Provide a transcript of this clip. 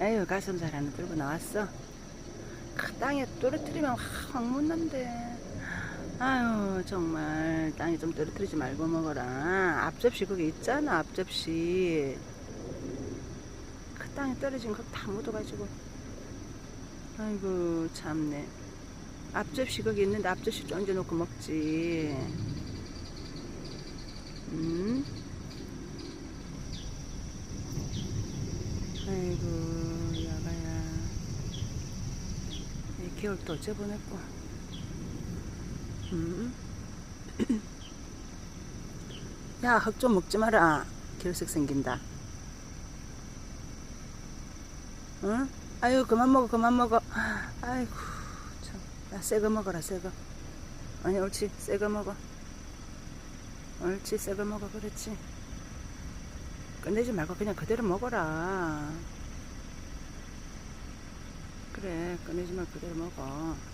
에휴 가슴살 하나 들고 나왔어. 그 땅에 떨어뜨리면 확 묻는데 아유 정말 땅에 좀 떨어뜨리지 말고 먹어라. 앞접시 거기 있잖아 앞접시. 그 땅에 떨어진 거 다 묻어가지고. 아이고 참네. 앞접시 거기 있는데 앞접시 좀 얹어놓고 먹지. 음? 아이고 야가야 이 겨울 또 어째보냈고. 음? 야흙 좀 먹지 마라. 결석 생긴다. 응? 아유 그만 먹어 그만 먹어. 아이고 참야 새거 먹어라 새거. 아니 옳지 새거 먹어. 옳지 새거 먹어 그렇지. 끝내지 말고 그냥 그대로 먹어라 그래. 꺼내지 말고 그대로 먹어